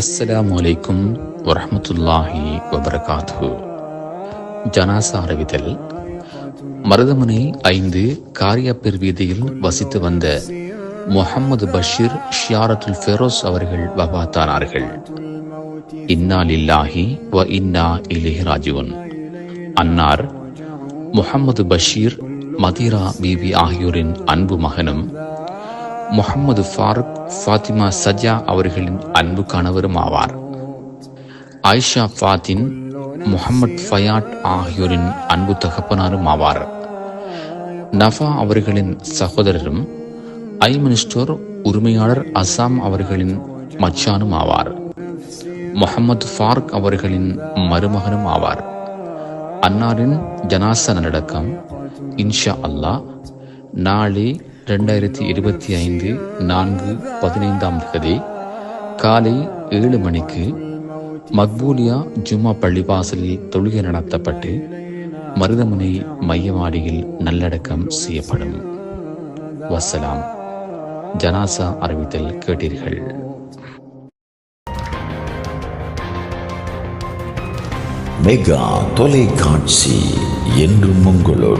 அஸ்ஸலாமு அலைக்கும் வரஹ்மத்துல்லாஹி வபரகாத்து ஜனாசா அறிவித்தல் மருதமனை ஐந்து காரியப்பெர் வீதியில் வசித்து வந்த முஹம்மது பஷீர் ஷியாரத்துல் ஃபெரோஸ் அவர்கள் வபாத்தானார்கள். இன்னா லில்லாஹி வ இன்னா இலைஹி ராஜுவன் அன்னார் முஹம்மது பஷீர் மதீரா பிபி ஆகியோரின் அன்பு மகனும் முகமது ஃபாரூக் ஃபாத்திமா சஜா அவர்களின் அன்பு கணவரும் ஆவார். ஆயிஷா ஃபாத்தின் முகமது ஃபயாட் ஆகியோரின் அன்பு தகப்பனாரும் ஆவார். நஃபா அவர்களின் சகோதரரும் ஐ மினிஸ்டர் உரிமையாளர் அசாம் அவர்களின் மச்சானும் ஆவார். முகமது ஃபாரூக் அவர்களின் மருமகனும் ஆவார். அன்னாரின் ஜனாசன நடக்கம் இன்ஷா அல்லாஹ் நாளை ரெண்டாயிரத்தி இருபத்தி ஐந்து நான்கு பதினைந்தாம் தேதி காலை ஏழு மணிக்கு மக்பூலியா ஜும்மா பள்ளிவாசலில் தொழுகை நடத்தப்பட்டு மருதமுனை மையவாடியில் நல்லடக்கம் செய்யப்படும். வசலாம் ஜனாசா அறிவித்தல் கேட்டீர்கள். மெகா தொலைக்காட்சி என்றும் உங்களோடு